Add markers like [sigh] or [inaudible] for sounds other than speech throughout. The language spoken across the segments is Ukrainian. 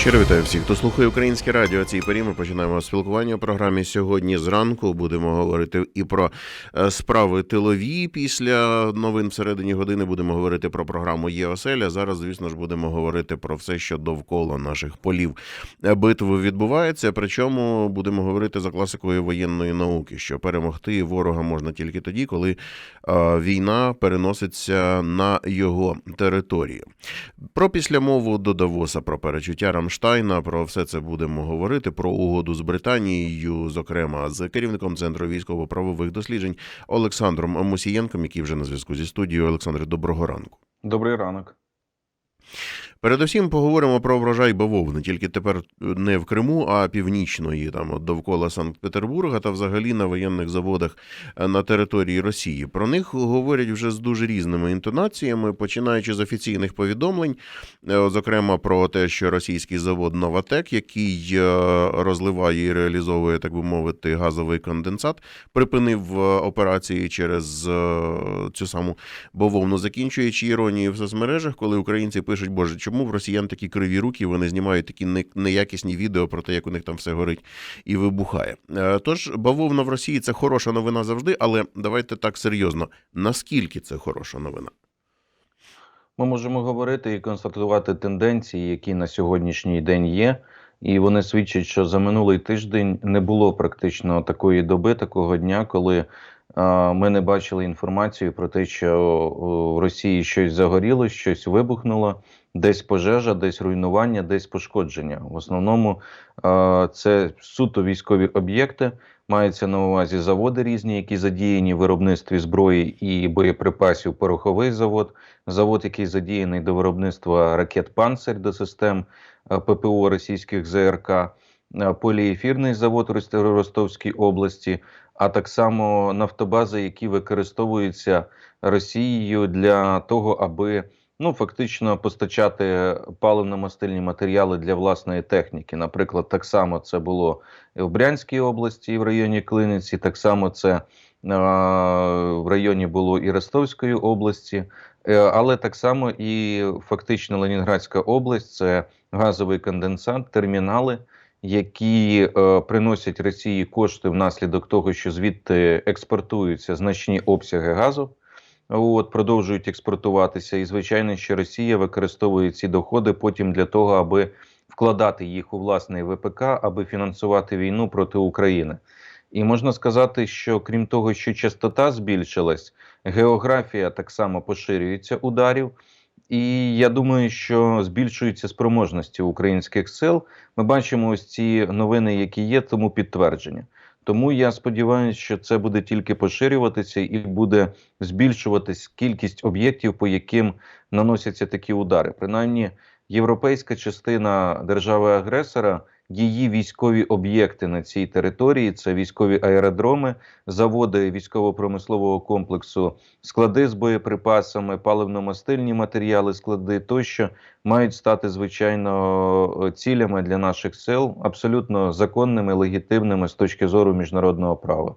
Щиро вітаю всіх, хто слухає українське радіо. Цій порі ми починаємо спілкування у програмі. Сьогодні зранку будемо говорити і про е, справи тилові. Після новин всередині години будемо говорити про програму ЄОСЕЛЯ. Зараз, звісно ж, будемо говорити про все, що довкола наших полів е, битви відбувається. Причому будемо говорити за класикою воєнної науки, що перемогти ворога можна тільки тоді, коли е, війна переноситься на його територію. Про післямову до Давоса, про перечуття Рамштайна, про все це будемо говорити. Про угоду з Британією, зокрема з керівником центру військово-правових досліджень Олександром Мусієнком, який вже на зв'язку зі студією. Олександре, доброго ранку. Добрий ранок. Передусім поговоримо про врожай бавовни, тільки тепер не в Криму, а північної, там довкола Санкт-Петербурга та взагалі на воєнних заводах е, на території Росії. Про них говорять вже з дуже різними інтонаціями, починаючи з офіційних повідомлень, е, зокрема про те, що російський завод Новатек, який е, розливає і реалізовує, так би мовити, газовий конденсат, припинив е, операції через е, цю саму бавовну, закінчуючи іронією в соцмережах, коли українці пишуть, боже, чому в росіян такі криві руки, вони знімають такі неякісні відео про те, як у них там все горить і вибухає. Е, Тож бавовна в Росії це хороша новина завжди, але давайте так серйозно. Наскільки це хороша новина? Ми можемо говорити і констатувати тенденції, які на сьогоднішній день є. І вони свідчать, що за минулий тиждень не було практично такої доби, такого дня, коли е, ми не бачили інформацію про те, що в Росії щось загоріло, щось вибухнуло, десь пожежа, десь руйнування, десь пошкодження. В основному е, це суто військові об'єкти. Мається на увазі заводи різні, які задіяні в виробництві зброї і боєприпасів. Пороховий завод, завод, який задіяний до виробництва ракет «Панцирь» до систем е, ППО російських ЗРК, е, поліефірний завод Ростовській області, а так само нафтобази, які використовуються Росією для того, аби ну фактично постачати паливно-мастильні матеріали для власної техніки. Наприклад, так само це було в Брянській області, в районі Клиниці, так само це е, в районі було і Ростовської області, Е, але так само і фактично Ленінградська область це газовий конденсат, термінали, які е, приносять Росії кошти внаслідок того, що звідти експортуються значні обсяги газу. От продовжують експортуватися, і звичайно, що Росія використовує ці доходи потім для того, аби вкладати їх у власний ВПК, аби фінансувати війну проти України. І можна сказати, що крім того, що частота збільшилась, географія так само поширюється ударів. І я думаю, що збільшуються спроможності українських сил. Ми бачимо ось ці новини, які є, тому підтвердження. Тому я сподіваюся, що це буде тільки поширюватися і буде збільшуватись кількість об'єктів, по яким наносяться такі удари. Принаймні, європейська частина держави-агресора, її військові об'єкти на цій території це військові аеродроми, заводи військово-промислового комплексу, склади з боєприпасами, паливно-мастильні матеріали, склади тощо мають стати звичайно цілями для наших сил, абсолютно законними, легітимними з точки зору міжнародного права.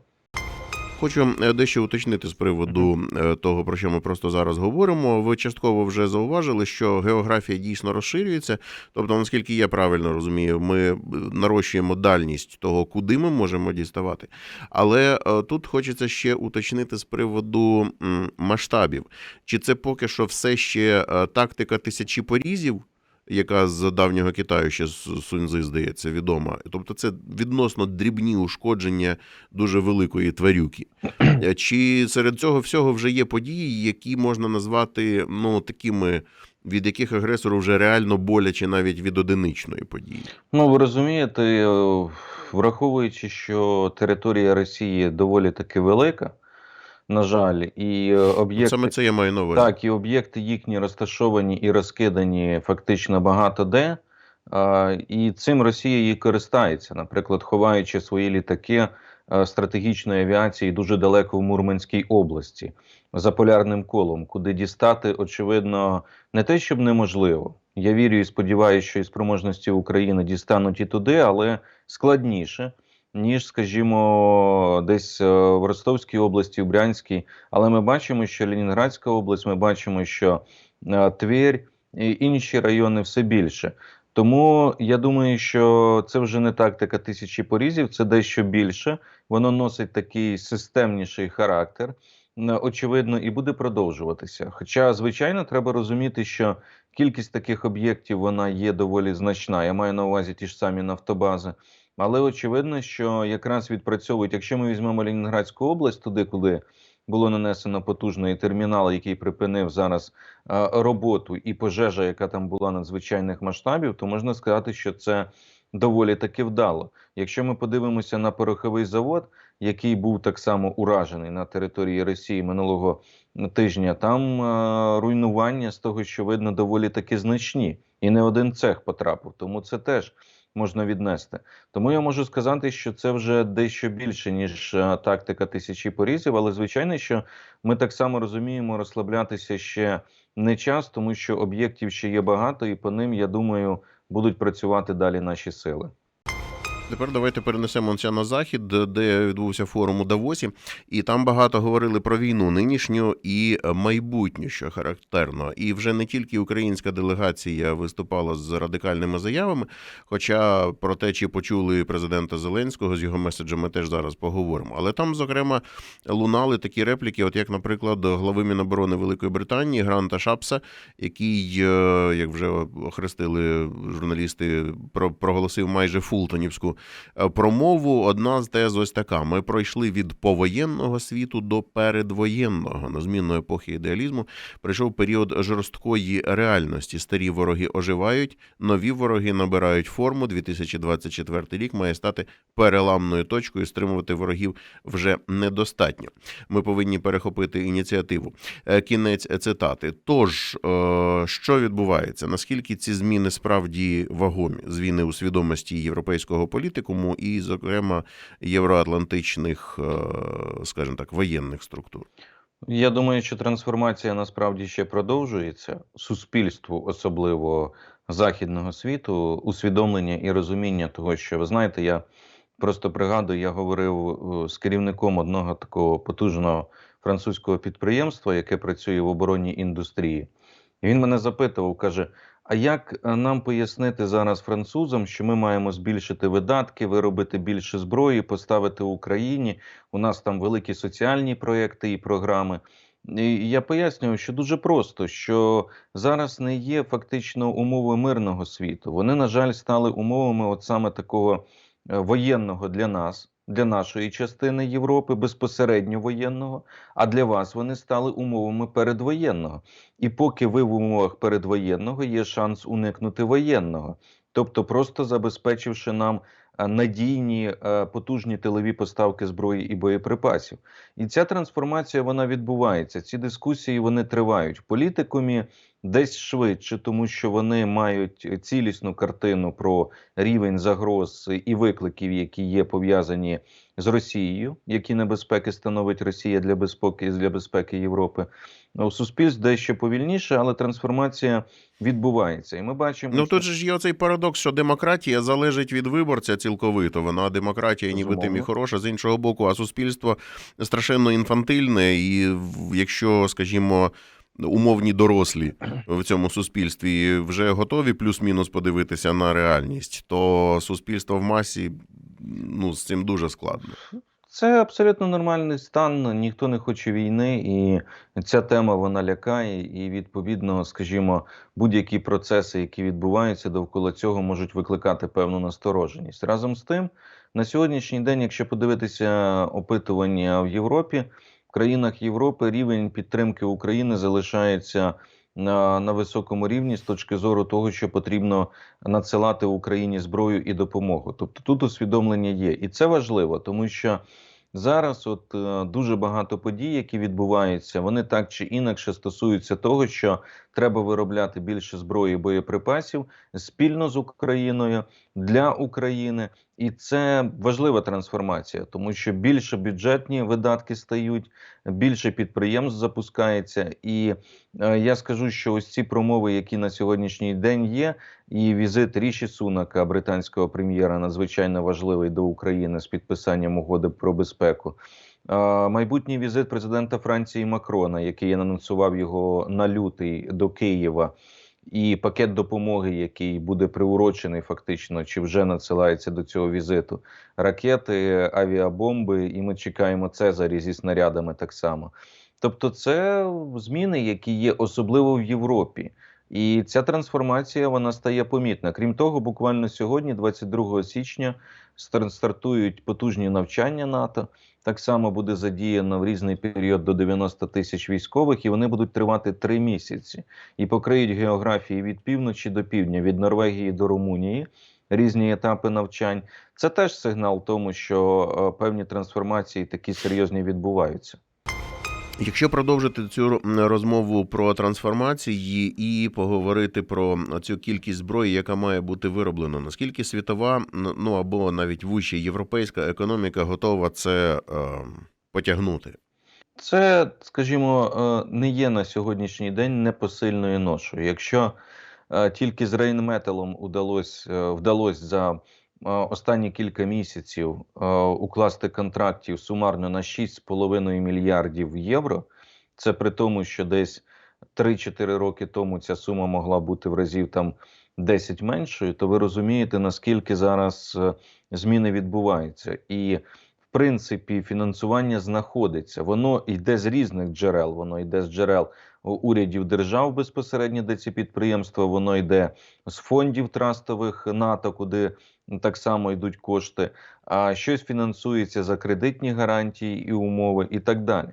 Хочу е, дещо уточнити з приводу е, того, про що ми просто зараз говоримо. Ви частково вже зауважили, що географія дійсно розширюється. Тобто, наскільки я правильно розумію, ми е, нарощуємо дальність того, куди ми можемо діставати. Але тут хочеться ще уточнити з приводу масштабів. Чи це поки що все ще тактика тисячі порізів? Яка з давнього Китаю ще з Суньзи, здається, відома. Тобто це відносно дрібні ушкодження дуже великої тварюки. Е, Чи серед цього всього вже є події, які можна назвати ну такими, від яких агресору вже реально боляче навіть від одиничної події? Ну, ви розумієте, е, враховуючи, що територія Росії доволі таки велика, на жаль, і е, об'єкти. Саме це я маю на увазі. Так, і об'єкти їхні розташовані і розкидані фактично багато де. І цим Росія і користається, наприклад, ховаючи свої літаки е, стратегічної авіації дуже далеко в Мурманській області за полярним колом, куди дістати, очевидно, не те, щоб неможливо. Я вірю і сподіваюся, що і спроможності України дістануть і туди, але складніше. Ніж, скажімо, десь е, в Ростовській області, в Брянській, але ми бачимо, що Ленінградська область, ми бачимо, що е, Тверь і інші райони все більше. Тому я думаю, що це вже не тактика тисячі порізів, це дещо більше. Воно носить такий системніший характер, очевидно, і буде продовжуватися. Хоча, звичайно, треба розуміти, що кількість таких об'єктів вона є доволі значна. Я маю на увазі ті ж самі нафтобази. Але очевидно, що якраз відпрацьовують, якщо ми візьмемо Ленінградську область, туди, куди було нанесено потужний термінал, який припинив зараз е, роботу, і пожежа, яка там була надзвичайних масштабів, то можна сказати, що це доволі таки вдало. Якщо ми подивимося на пороховий завод, який був так само уражений на території Росії минулого тижня, там е, руйнування з того, що видно, доволі таки значні, і не один цех потрапив. Тому це теж можна віднести. Тому я можу сказати, що це вже дещо більше ніж е, тактика тисячі порізів. Але звичайно, що ми так само розуміємо, розслаблятися ще не час, тому що об'єктів ще є багато, і по ним я думаю будуть працювати далі наші сили. Тепер давайте перенесемося на захід, де відбувся форум у Давосі, і там багато говорили про війну нинішню і майбутню, що характерно. І вже не тільки українська делегація виступала з радикальними заявами. Хоча про те, чи почули президента Зеленського з його меседжами, теж зараз поговоримо. Але там, зокрема, лунали такі репліки, от як, наприклад, глави Міноборони Великої Британії Гранта Шапса, який, е, як вже охрестили журналісти, про- проголосив майже фултонівську промову. Одна з тез ось така: ми пройшли від повоєнного світу до передвоєнного. На змінну епохи ідеалізму прийшов період жорсткої реальності. Старі вороги оживають, нові вороги набирають форму. 2024 рік має стати переламною точкою. Стримувати ворогів вже недостатньо. Ми повинні перехопити ініціативу. Е, Кінець цитати. Тож, е, що відбувається? Наскільки ці зміни справді вагомі? Зміни у свідомості європейського політикуму і, зокрема, євроатлантичних, е, скажімо так, воєнних структур? Я думаю, що трансформація насправді ще продовжується. Суспільству, особливо західного світу, усвідомлення і розуміння того, що ви знаєте, я просто пригадую, я говорив е, з керівником одного такого потужного французького підприємства, яке працює в оборонній індустрії. І він мене запитував, каже: а як е, нам пояснити зараз французам, що ми маємо збільшити видатки, виробити більше зброї, поставити Україні? У нас там великі соціальні проекти і програми. І я пояснюю, що дуже просто, що зараз не є фактично умови мирного світу. Вони, на жаль, стали умовами от саме такого е, воєнного для нас, для нашої частини Європи, безпосередньо воєнного. А для вас вони стали умовами передвоєнного. І поки ви в умовах передвоєнного є шанс уникнути воєнного, тобто просто забезпечивши нам е, надійні е, потужні тилові поставки зброї і боєприпасів. І ця трансформація вона відбувається. Ці дискусії вони тривають в політикумі десь швидше, тому що вони мають цілісну картину про рівень загроз і викликів, які є пов'язані з Росією, які небезпеки становить Росія для безпеки для безпеки Європи. У суспільств дещо повільніше, але трансформація відбувається, і ми бачимо, Ну що- тут же ж є оцей парадокс, що демократія залежить від виборця цілковито. Вона демократія, ніби тим і хороша з іншого боку, а суспільство страшенно інфантильне, і якщо, скажімо. Умовні дорослі в цьому суспільстві вже готові плюс-мінус подивитися на реальність, то суспільство в масі ну з цим дуже складно. Це абсолютно нормальний стан. Ніхто не хоче війни, і ця тема вона лякає. І відповідно, скажімо, будь-які процеси, які відбуваються довкола цього, можуть викликати певну настороженість. Разом з тим, на сьогоднішній день, якщо подивитися опитування в Європі, країнах Європи рівень підтримки України залишається на, на високому рівні з точки зору того, що потрібно надсилати Україні зброю і допомогу. Тобто тут усвідомлення є, і це важливо, тому що зараз от е, дуже багато подій, які відбуваються, вони так чи інакше стосуються того, що треба виробляти більше зброї і боєприпасів спільно з Україною для України, і це важлива трансформація, тому що більше бюджетні видатки стають, більше підприємств запускається. І е, я скажу, що ось ці промови, які на сьогоднішній день є, і візит Ріші Сунака, британського прем'єра, надзвичайно важливий до України з підписанням угоди про безпеку. Е, Майбутній візит президента Франції Макрона, який анонсував його на лютий до Києва. І пакет допомоги, який буде приурочений фактично, чи вже надсилається до цього візиту, ракети, авіабомби, і ми чекаємо Цезарі зі снарядами так само. Тобто, це зміни, які є особливо в Європі. І ця трансформація вона стає помітна. Крім того, буквально сьогодні, 22 січня, стар- стартують потужні навчання НАТО. Так само буде задіяно в різний період до 90 тисяч військових, і вони будуть тривати три місяці і покриють географії від півночі до півдня, від Норвегії до Румунії. Різні етапи навчань. Це теж сигнал тому, що е, певні трансформації такі серйозні відбуваються. Якщо продовжити цю розмову про трансформації і поговорити про цю кількість зброї, яка має бути вироблена, наскільки світова, ну або навіть вища європейська економіка готова це е, потягнути? Це, скажімо, е, не є на сьогоднішній день непосильною ношою. Якщо е, тільки з Рейнметалом удалось, вдалося за е, останні кілька місяців е, укласти контрактів сумарно на 6,5 мільярдів євро, це при тому, що десь 3-4 роки тому ця сума могла бути в разів там 10 меншою, то ви розумієте, наскільки зараз е, зміни відбуваються. І в принципі, фінансування знаходиться. Воно йде з різних джерел. Воно йде з джерел урядів держав безпосередньо, де ці підприємства. Воно йде з фондів трастових НАТО, куди так само йдуть кошти. А щось фінансується за кредитні гарантії і умови, і так далі.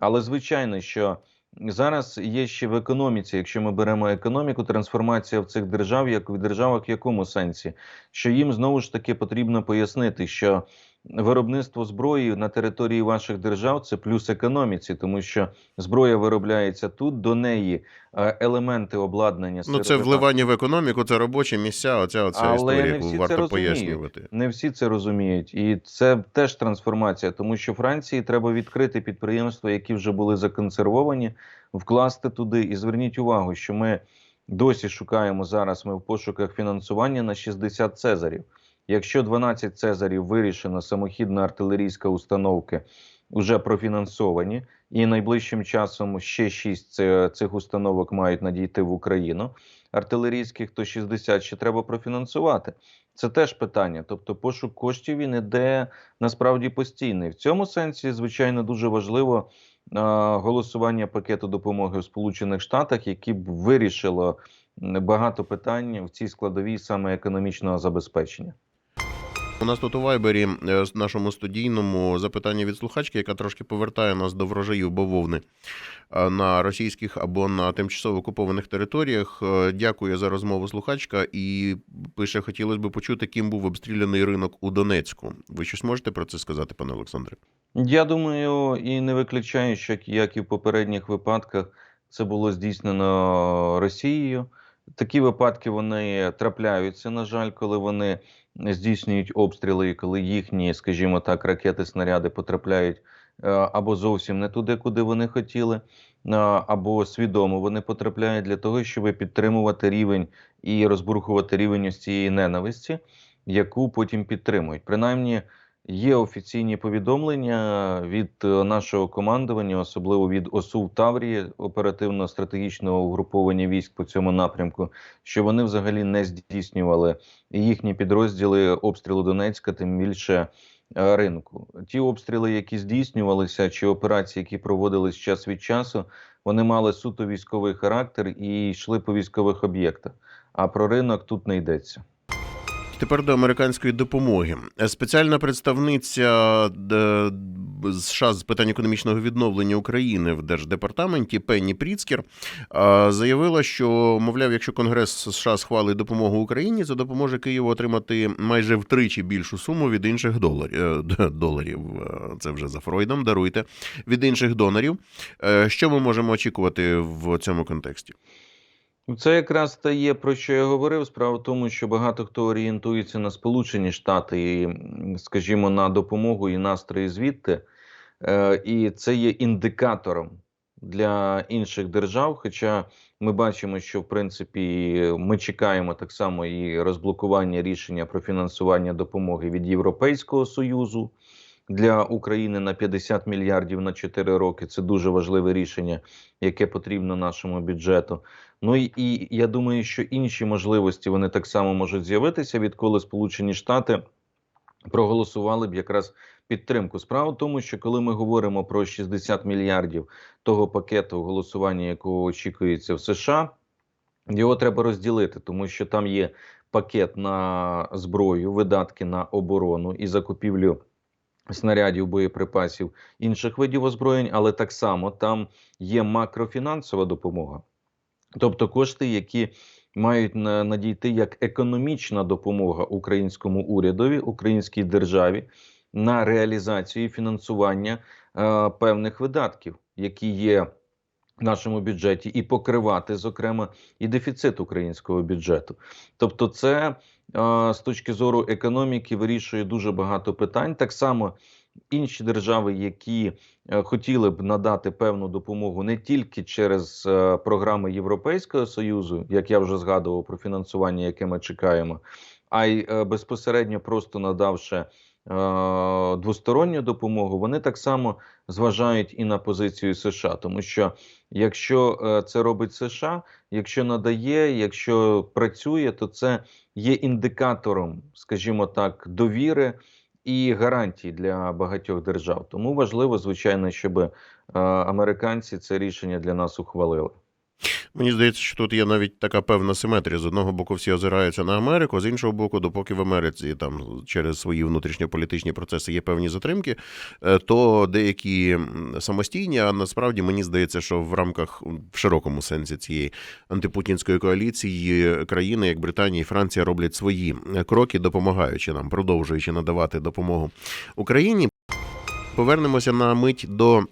Але звичайно, що зараз є ще в економіці, якщо ми беремо економіку, трансформація в цих держав, як в державах, в якому сенсі, що їм знову ж таки потрібно пояснити, що виробництво зброї на території ваших держав це плюс економіці, тому що зброя виробляється тут, до неї е, елементи обладнання Ну, це вливання в економіку, це робочі місця. Оця оця Але історія, не всі це варто розуміють. пояснювати. Не всі це розуміють, і це теж трансформація, тому що Франції треба відкрити підприємства, які вже були законсервовані, вкласти туди. І зверніть увагу, що ми досі шукаємо зараз. Ми в пошуках фінансування на 60 цезарів. Якщо 12 цезарів вирішено, самохідна артилерійська установки вже профінансовані, і найближчим часом ще 6 цих установок мають надійти в Україну. Артилерійських то 60 ще треба профінансувати. Це теж питання. Тобто, пошук коштів він іде насправді постійний. В цьому сенсі, звичайно, дуже важливо голосування пакету допомоги в Сполучених Штатах, які б вирішило багато питань в цій складовій саме економічного забезпечення. У нас тут у Вайбері е, нашому студійному запитання від слухачки, яка трошки повертає нас до врожаїв бавовни е, на російських або на тимчасово окупованих територіях. Е, Дякую за розмову слухачка і пише: хотілося б почути, ким був обстріляний ринок у Донецьку. Ви щось можете про це сказати, пане Олександре? Я думаю, і не виключаю, що як і в попередніх випадках, це було здійснено Росією. Такі випадки вони трапляються, на жаль, коли вони здійснюють обстріли, коли їхні, скажімо так, ракети, снаряди потрапляють е, або зовсім не туди, куди вони хотіли, е, або свідомо вони потрапляють для того, щоб підтримувати рівень і розбурхувати рівень ось цієї ненависті, яку потім підтримують. Принаймні. Є офіційні повідомлення від е, нашого командування, особливо від ОСУ в Таврії, оперативно-стратегічного угруповання військ по цьому напрямку, що вони взагалі не здійснювали їхні підрозділи обстрілу Донецька, тим більше е, ринку. Ті обстріли, які здійснювалися, чи операції, які проводились час від часу, вони мали суто військовий характер і йшли по військових об'єктах. А про ринок тут не йдеться. Тепер до американської допомоги. Спеціальна представниця д- США з питань економічного відновлення України в Держдепартаменті Пенні Пріцкер заявила, що мовляв, якщо Конгрес США схвалить допомогу Україні, це допоможе Києву отримати майже втричі більшу суму від інших доларів. е, доларів. Е, Це вже за Фройдом. Даруйте від інших донорів. Е, Що ми можемо очікувати в цьому контексті? Ну, Це якраз те є про що я говорив. Справа в тому, що багато хто орієнтується на Сполучені Штати і, скажімо, на допомогу і настрої звідти, Е, і це є індикатором для інших держав. Хоча ми бачимо, що в принципі ми чекаємо так само і розблокування рішення про фінансування допомоги від Європейського союзу. Для України на 50 мільярдів на 4 роки це дуже важливе рішення, яке потрібно нашому бюджету. Ну і, і я думаю, що інші можливості вони так само можуть з'явитися, відколи Сполучені Штати проголосували б якраз підтримку. Справа в тому, що коли ми говоримо про 60 мільярдів того пакету голосування, якого очікується в США, його треба розділити, тому що там є пакет на зброю, видатки на оборону і закупівлю снарядів, боєприпасів інших видів озброєнь, але так само там є макрофінансова допомога, тобто кошти, які мають на- надійти як економічна допомога українському урядові, українській державі на реалізацію і фінансування е, певних видатків, які є в нашому бюджеті, і покривати, зокрема, і дефіцит українського бюджету. Тобто, це е, з точки зору економіки вирішує дуже багато питань. Так само інші держави, які е, хотіли б надати певну допомогу не тільки через е, програми Європейського союзу, як я вже згадував про фінансування, яке ми чекаємо, а й е, безпосередньо просто надавши двосторонню допомогу, вони так само зважають і на позицію США, тому що якщо це робить США, якщо надає, якщо працює, то це є індикатором, скажімо так, довіри і гарантій для багатьох держав. Тому важливо, звичайно, щоб е, американці це рішення для нас ухвалили. Мені здається, що тут є навіть така певна симетрія. З одного боку, всі озираються на Америку, з іншого боку, допоки в Америці там через свої внутрішньополітичні процеси є певні затримки, е, то деякі самостійні, а насправді мені здається, що в рамках в широкому сенсі цієї антипутінської коаліції країни, як Британія і Франція, роблять свої е, кроки, допомагаючи нам, продовжуючи надавати допомогу Україні. Повернемося на мить до е,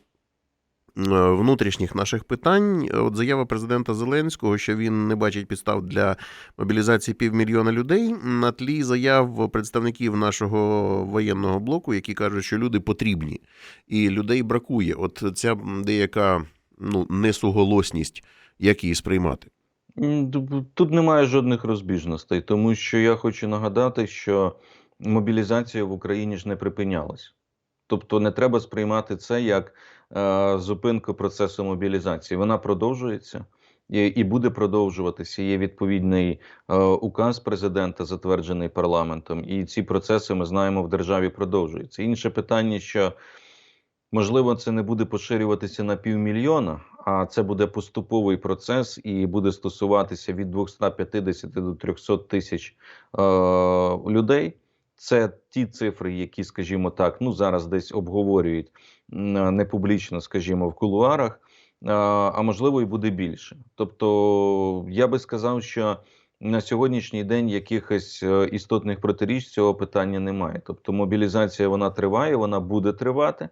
внутрішніх наших питань. От заява президента Зеленського, що він не бачить підстав для мобілізації півмільйона людей, на тлі заяв представників нашого воєнного блоку, які кажуть, що люди потрібні і людей бракує. От ця деяка ну, несуголосність, як її сприймати. Тут немає жодних розбіжностей, тому що я хочу нагадати, що мобілізація в Україні ж не припинялась. Тобто не треба сприймати це як е, зупинку процесу мобілізації. Вона продовжується і, буде продовжуватися. Є відповідний е, указ президента, затверджений парламентом, і ці процеси ми знаємо в державі продовжуються. Інше питання, що можливо це не буде поширюватися на півмільйона, а це буде поступовий процес і буде стосуватися від 250 до 300 тисяч е, людей. Це ті цифри, які, скажімо так, ну зараз десь обговорюють не публічно, скажімо, в кулуарах, а, можливо, і буде більше. Тобто, я би сказав, що на сьогоднішній день якихось е, істотних протиріч цього питання немає. Тобто, мобілізація вона триває, вона буде тривати.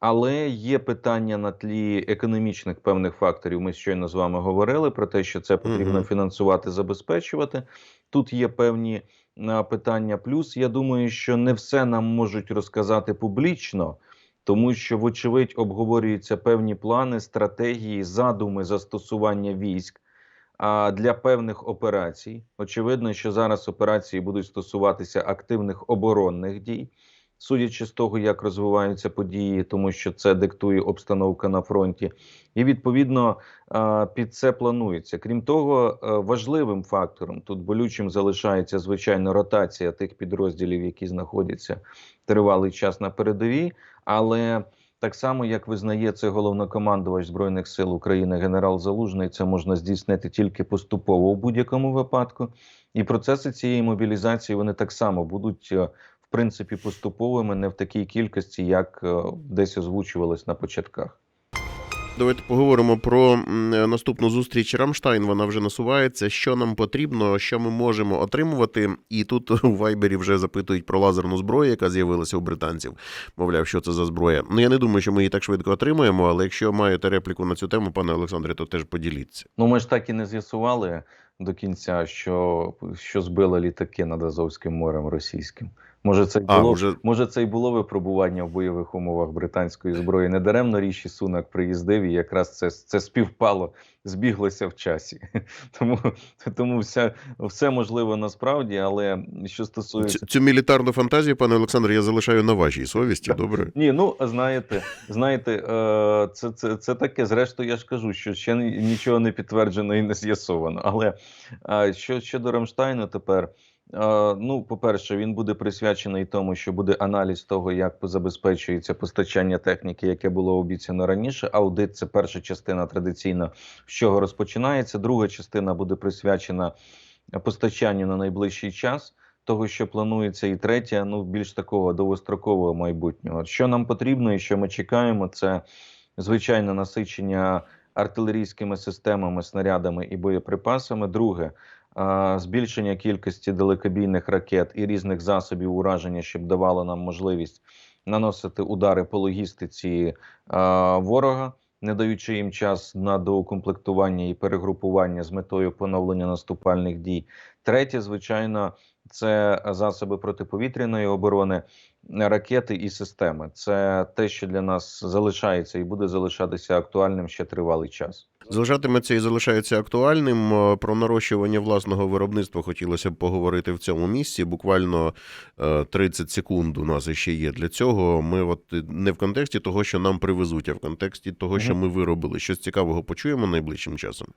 Але є питання на тлі економічних певних факторів. Ми щойно з вами говорили про те, що це потрібно фінансувати, забезпечувати. Тут є певні питання. Плюс я думаю, що не все нам можуть розказати публічно, тому що, вочевидь, обговорюються певні плани, стратегії, задуми застосування військ а, для певних операцій. Очевидно, що зараз операції будуть стосуватися активних оборонних дій. Судячи з того, як розвиваються події, тому що це диктує обстановка на фронті, і відповідно під це планується. Крім того, е, важливим фактором тут болючим залишається звичайно ротація тих підрозділів, які знаходяться тривалий час на передовій. Але так само як визнає це головнокомандувач збройних сил України генерал Залужний, це можна здійснити тільки поступово в будь-якому випадку. І процеси цієї мобілізації вони так само будуть. Принципі, поступовими не в такій кількості, як е, десь озвучувалось на початках. Давайте поговоримо про наступну зустріч Рамштайн. Вона вже насувається. Що нам потрібно, що ми можемо отримувати. І тут [laughs] у Вайбері вже запитують про лазерну зброю, яка з'явилася у британців. Мовляв, що це за зброя. Ну я не думаю, що ми її так швидко отримаємо, але якщо маєте репліку на цю тему, пане Олександре, то теж поділіться. Ну, ми ж так і не з'ясували до кінця, що, що збили літаки над Азовським морем російським. Може, це й А, було вже може це й було випробування в бойових умовах британської зброї. Недаремно Ріші Сунак приїздив, і якраз це, це співпало, збіглося в часі. [laughs] Тому, тому вся, все можливо насправді, але що стосується цю, цю мілітарну фантазію, пане Олександр, я залишаю на вашій совісті. Добре. Ні, ну знаєте, знаєте, е, це, це, це таке. Зрештою, я ж кажу, що ще ні- нічого не підтверджено і не з'ясовано. Але що щодо Рамштайну тепер. Ну, по-перше, він буде присвячений тому, що буде аналіз того, як забезпечується постачання техніки, яке було обіцяно раніше. Аудит це перша частина традиційно, з чого розпочинається. Друга частина буде присвячена постачанню на найближчий час того, що планується, і третє, ну більш такого довгострокового майбутнього. Що нам потрібно і що ми чекаємо, це звичайне насичення артилерійськими системами, снарядами і боєприпасами. Друге збільшення кількості далекобійних ракет і різних засобів ураження, щоб давало нам можливість наносити удари по логістиці ворога. Не даючи їм час на доукомплектування і перегрупування з метою поновлення наступальних дій. Третє, звичайно, це засоби протиповітряної оборони, ракети і системи. Це те, що для нас залишається і буде залишатися актуальним ще тривалий час. Залишатиметься і залишається актуальним. Е, Про нарощування власного виробництва хотілося б поговорити в цьому місці. Буквально е, 30 секунд у нас ще є для цього. Ми от е, не в контексті того, що нам привезуть, а в контексті того, що ми виробили. Щось цікавого почуємо найближчим часом.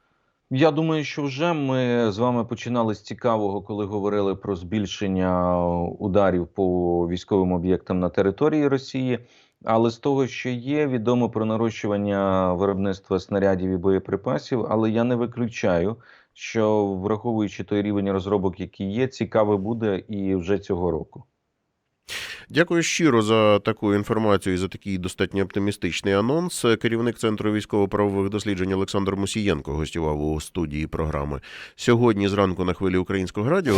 Я думаю, що вже ми з вами починали з цікавого, коли говорили про збільшення ударів по військовим об'єктам на території Росії. Але з того, що є, відомо про нарощування виробництва снарядів і боєприпасів. Але я не виключаю, що враховуючи той рівень розробок, який є, цікаве буде і вже цього року. Дякую щиро за таку інформацію і за такий достатньо оптимістичний анонс. Керівник центру військово-правових досліджень Олександр Мусієнко гостював у студії програми сьогодні. Зранку на хвилі українського радіо.